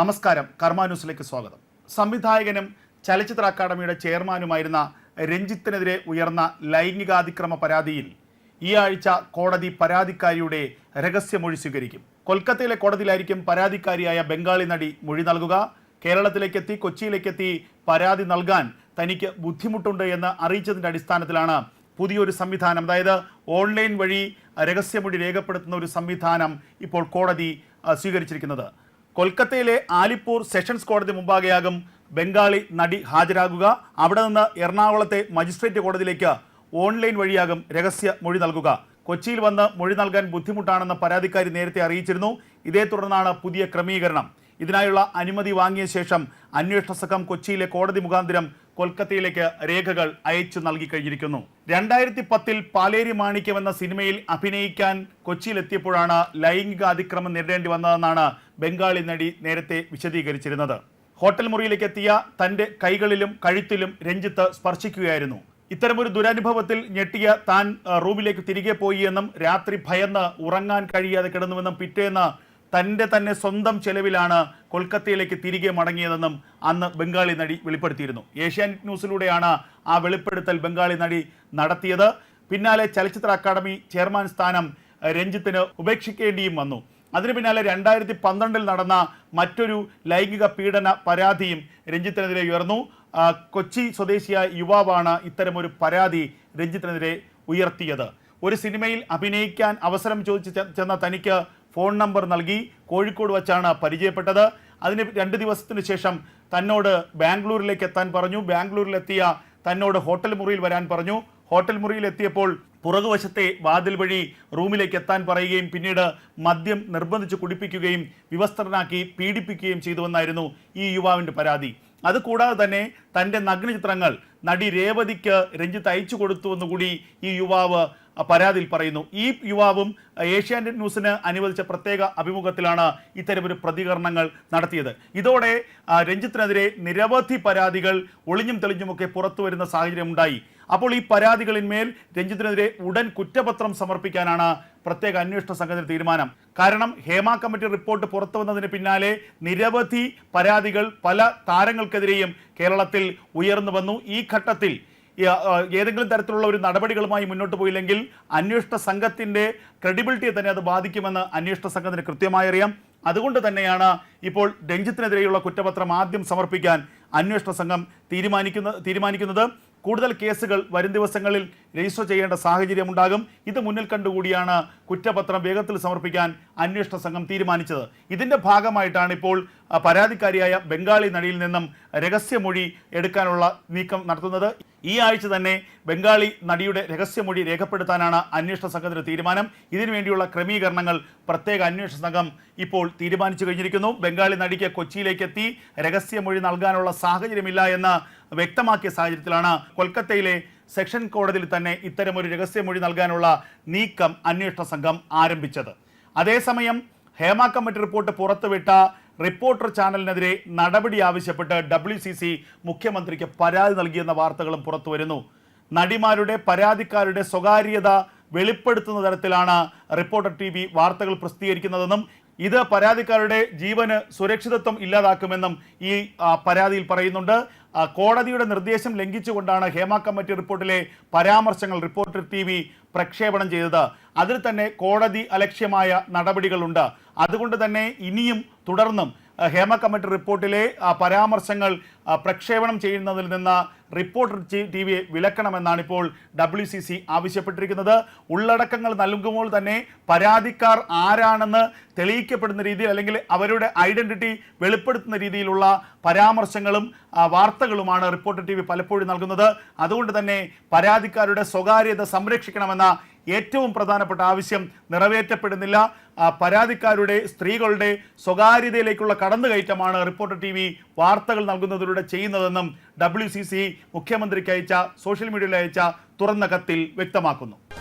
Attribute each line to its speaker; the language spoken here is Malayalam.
Speaker 1: നമസ്കാരം കർമ്മ ന്യൂസിലേക്ക് സ്വാഗതം. സംവിധായകനും ചലച്ചിത്ര അക്കാദമിയുടെ ചെയർമാനുമായിരുന്ന രഞ്ജിത്തിനെതിരെ ഉയർന്ന ലൈംഗികാതിക്രമ പരാതിയിൽ ഈ ആഴ്ച കോടതി പരാതിക്കാരിയുടെ രഹസ്യമൊഴി സ്വീകരിക്കും. കൊൽക്കത്തയിലെ കോടതിയിലായിരിക്കും പരാതിക്കാരിയായ ബംഗാളി നടി മൊഴി നൽകുക. കേരളത്തിലേക്കെത്തി കൊച്ചിയിലേക്കെത്തി പരാതി നൽകാൻ തനിക്ക് ബുദ്ധിമുട്ടുണ്ട് എന്ന് അറിയിച്ചതിന്റെ അടിസ്ഥാനത്തിലാണ് പുതിയൊരു സംവിധാനം. അതായത് ഓൺലൈൻ വഴി രഹസ്യമൊഴി രേഖപ്പെടുത്തുന്ന ഒരു സംവിധാനം ഇപ്പോൾ കോടതി സ്വീകരിച്ചിരിക്കുന്നത്. കൊൽക്കത്തയിലെ ആലിപ്പൂർ സെഷൻസ് കോടതി മുമ്പാകെയാകും ബംഗാളി നടി ഹാജരാകുക. അവിടെ നിന്ന് എറണാകുളത്തെ മജിസ്ട്രേറ്റ് കോടതിയിലേക്ക് ഓൺലൈൻ വഴിയാകും രഹസ്യ മൊഴി നൽകുക. കൊച്ചിയിൽ വന്ന് മൊഴി നൽകാൻ ബുദ്ധിമുട്ടാണെന്ന പരാതിക്കാരി നേരത്തെ അറിയിച്ചിരുന്നു. ഇതേ തുടർന്നാണ് പുതിയ ക്രമീകരണം. ഇതിനായുള്ള അനുമതി വാങ്ങിയ ശേഷം അന്വേഷണ സംഘം കൊച്ചിയിലെ കോടതി മുഖാന്തരം കൊൽക്കത്തയിലേക്ക് രേഖകൾ അയച്ചു നൽകി കഴിഞ്ഞിരിക്കുന്നു. രണ്ടായിരത്തി പത്തിൽ പാലേരി മാണിക്യം എന്ന സിനിമയിൽ അഭിനയിക്കാൻ കൊച്ചിയിലെത്തിയപ്പോഴാണ് ലൈംഗിക അതിക്രമം നേരിടേണ്ടി വന്നതെന്നാണ് ബംഗാളി നടി നേരത്തെ വിശദീകരിച്ചിരുന്നത്. ഹോട്ടൽ മുറിയിലേക്ക് എത്തിയ തന്റെ കൈകളിലും കഴുത്തിലും രഞ്ജിത്ത് സ്പർശിക്കുകയായിരുന്നു. ഇത്തരമൊരു ദുരനുഭവത്തിൽ ഞെട്ടിയ താൻ റൂമിലേക്ക് തിരികെ പോയി എന്നും രാത്രി ഭയന്ന് ഉറങ്ങാൻ കഴിയാതെ കിടന്നുവെന്നും പിറ്റേന്ന് തന്റെ തന്നെ സ്വന്തം ചെലവിലാണ് കൊൽക്കത്തയിലേക്ക് തിരികെ മടങ്ങിയതെന്നും അന്ന് ബംഗാളി നടി വെളിപ്പെടുത്തിയിരുന്നു. ഏഷ്യാനെറ്റ് ന്യൂസിലൂടെയാണ് ആ വെളിപ്പെടുത്തൽ ബംഗാളി നടി നടത്തിയത്. പിന്നാലെ ചലച്ചിത്ര അക്കാദമി ചെയർമാൻ സ്ഥാനം രഞ്ജിത്തിന് ഉപേക്ഷിക്കേണ്ടിയും വന്നു. അതിന് പിന്നാലെ രണ്ടായിരത്തി പന്ത്രണ്ടിൽ നടന്ന മറ്റൊരു ലൈംഗിക പീഡന പരാതിയും രഞ്ജിത്തിനെതിരെ ഉയർന്നു. കൊച്ചി സ്വദേശിയായ യുവാവാണ് ഇത്തരമൊരു പരാതി രഞ്ജിത്തിനെതിരെ ഉയർത്തിയത്. ഒരു സിനിമയിൽ അഭിനയിക്കാൻ അവസരം ചോദിച്ച് ചെന്ന തനിക്ക് ഫോൺ നമ്പർ നൽകി കോഴിക്കോട് വച്ചാണ് പരിചയപ്പെട്ടത്. അതിന് രണ്ട് ദിവസത്തിന് ശേഷം തന്നോട് ബാംഗ്ലൂരിലേക്ക് എത്താൻ പറഞ്ഞു. ബാംഗ്ലൂരിലെത്തിയ തന്നോട് ഹോട്ടൽ മുറിയിൽ വരാൻ പറഞ്ഞു. ഹോട്ടൽ മുറിയിൽ എത്തിയപ്പോൾ പുറകുവശത്തെ വാതിൽ വഴി റൂമിലേക്ക് എത്താൻ പറയുകയും പിന്നീട് മദ്യം നിർബന്ധിച്ച് കുടിപ്പിക്കുകയും വിവസ്ത്രനാക്കി പീഡിപ്പിക്കുകയും ചെയ്തുവെന്നായിരുന്നു ഈ യുവാവിന്റെ പരാതി. അതുകൂടാതെ തന്നെ തന്റെ നഗ്നചിത്രങ്ങൾ നടി രേവതിക്ക് രഞ്ജിത്ത് അയച്ചു കൊടുത്തുവെന്ന് കൂടി ഈ യുവാവ് പരാതിയിൽ പറയുന്നു. ഈ യുവാവും ഏഷ്യാനെറ്റ് ന്യൂസിന് അനുവദിച്ച പ്രത്യേക അഭിമുഖത്തിലാണ് ഇത്തരമൊരു പ്രതികരണങ്ങൾ നടത്തിയത്. ഇതോടെ രഞ്ജിത്തിനെതിരെ നിരവധി പരാതികൾ ഒളിഞ്ഞും തെളിഞ്ഞുമൊക്കെ പുറത്തു വരുന്ന സാഹചര്യം ഉണ്ടായി അപ്പോൾ ഈ പരാതികളിന്മേൽ രഞ്ജിത്തിനെതിരെ ഉടൻ കുറ്റപത്രം സമർപ്പിക്കാനാണ് പ്രത്യേക അന്വേഷണ സംഘത്തിന്റെ തീരുമാനം. കാരണം ഹേമ കമ്മിറ്റി റിപ്പോർട്ട് പുറത്തു വന്നതിന് പിന്നാലെ നിരവധി പരാതികൾ പല താരങ്ങൾക്കെതിരെയും കേരളത്തിൽ ഉയർന്നു വന്നു. ഈ ഘട്ടത്തിൽ ഏതെങ്കിലും തരത്തിലുള്ള ഒരു നടപടികളുമായി മുന്നോട്ട് പോയില്ലെങ്കിൽ അന്വേഷണ സംഘത്തിന്റെ ക്രെഡിബിലിറ്റിയെ തന്നെ അത് ബാധിക്കുമെന്ന് അന്വേഷണ സംഘത്തിന് കൃത്യമായി അറിയാം. അതുകൊണ്ട് തന്നെയാണ് ഇപ്പോൾ രഞ്ജിത്തിനെതിരെയുള്ള കുറ്റപത്രം ആദ്യം സമർപ്പിക്കാൻ അന്വേഷണ സംഘം തീരുമാനിക്കുന്ന തീരുമാനിക്കുന്നത്. കൂടുതൽ കേസുകൾ വരും ദിവസങ്ങളിൽ രജിസ്റ്റർ ചെയ്യേണ്ട സാഹചര്യം ഉണ്ടാകും. ഇത് മുന്നിൽ കണ്ടുകൂടിയാണ് കുറ്റപത്രം വേഗത്തിൽ സമർപ്പിക്കാൻ അന്വേഷണ സംഘം തീരുമാനിച്ചത്. ഇതിന്റെ ഭാഗമായിട്ടാണ് ഇപ്പോൾ പരാതിക്കാരിയായ ബംഗാളി നടിയിൽ നിന്നും രഹസ്യമൊഴി എടുക്കാനുള്ള നീക്കം നടത്തുന്നത്. ഈ ആഴ്ച തന്നെ ബംഗാളി നടിയുടെ രഹസ്യമൊഴി രേഖപ്പെടുത്താനാണ് അന്വേഷണ സംഘത്തിന്റെ തീരുമാനം. ഇതിനുവേണ്ടിയുള്ള ക്രമീകരണങ്ങൾ പ്രത്യേക അന്വേഷണ സംഘം ഇപ്പോൾ തീരുമാനിച്ചു കഴിഞ്ഞിരിക്കുന്നു. ബംഗാളി നടിക്ക് കൊച്ചിയിലേക്ക് എത്തി രഹസ്യമൊഴി നൽകാനുള്ള സാഹചര്യമില്ല എന്ന് വ്യക്തമാക്കിയ സാഹചര്യത്തിലാണ് കൊൽക്കത്തയിലെ സെക്ഷൻ കോടതിയിൽ തന്നെ ഇത്തരമൊരു രഹസ്യമൊഴി നൽകാനുള്ള നീക്കം അന്വേഷണ സംഘം ആരംഭിച്ചത്. അതേസമയം ഹേമ കമ്മിറ്റി റിപ്പോർട്ട് പുറത്തുവിട്ട റിപ്പോർട്ടർ ചാനലിനെതിരെ നടപടി ആവശ്യപ്പെട്ട് ഡബ്ല്യു സി സി മുഖ്യമന്ത്രിക്ക് പരാതി നൽകിയെന്ന വാർത്തകളും പുറത്തുവരുന്നു. നടിമാരുടെ പരാതിക്കാരുടെ സ്വകാര്യത വെളിപ്പെടുത്തുന്ന തരത്തിലാണ് റിപ്പോർട്ടർ ടി വി വാർത്തകൾ പ്രസിദ്ധീകരിക്കുന്നതെന്നും ഇത് പരാതിക്കാരുടെ ജീവന് സുരക്ഷിതത്വം ഇല്ലാതാക്കുമെന്നും ഈ പരാതിയിൽ പറയുന്നുണ്ട്. കോടതിയുടെ നിർദ്ദേശം ലംഘിച്ചുകൊണ്ടാണ് ഹേമ കമ്മിറ്റി റിപ്പോർട്ടിലെ പരാമർശങ്ങൾ റിപ്പോർട്ടർ ടി വി പ്രക്ഷേപണം ചെയ്തത്. അതിൽ തന്നെ കോടതി അലക്ഷ്യമായ നടപടികളുണ്ട്. അതുകൊണ്ട് തന്നെ ഇനിയും തുടർന്നും ഹേമ കമ്മിറ്റി റിപ്പോർട്ടിലെ പരാമർശങ്ങൾ പ്രക്ഷേപണം ചെയ്യുന്നതിൽ നിന്ന് റിപ്പോർട്ടർ ടി വിയെ വിലക്കണമെന്നാണ് ഇപ്പോൾ ഡബ്ല്യു സി സി ആവശ്യപ്പെട്ടിരിക്കുന്നത്. ഉള്ളടക്കങ്ങൾ നൽകുമ്പോൾ തന്നെ പരാതിക്കാർ ആരാണെന്ന് തെളിയിക്കപ്പെടുന്ന രീതിയിൽ അല്ലെങ്കിൽ അവരുടെ ഐഡന്റിറ്റി വെളിപ്പെടുത്തുന്ന രീതിയിലുള്ള പരാമർശങ്ങളും വാർത്തകളുമാണ് റിപ്പോർട്ടർ ടി പലപ്പോഴും നൽകുന്നത്. അതുകൊണ്ട് തന്നെ പരാതിക്കാരുടെ സ്വകാര്യത സംരക്ഷിക്കണമെന്ന ഏറ്റവും പ്രധാനപ്പെട്ട ആവശ്യം നിറവേറ്റപ്പെടുന്നില്ല. ആ, പരാതിക്കാരുടെ സ്ത്രീകളുടെ സ്വകാര്യതയിലേക്കുള്ള കടന്നുകയറ്റമാണ് റിപ്പോർട്ടർ ടി വി വാർത്തകൾ നൽകുന്നതിലൂടെ ചെയ്യുന്നതെന്നും ഡബ്ല്യു സി സി മുഖ്യമന്ത്രിക്ക് അയച്ച സോഷ്യൽ മീഡിയയിൽ അയച്ച തുറന്ന കത്തിൽ വ്യക്തമാക്കുന്നു.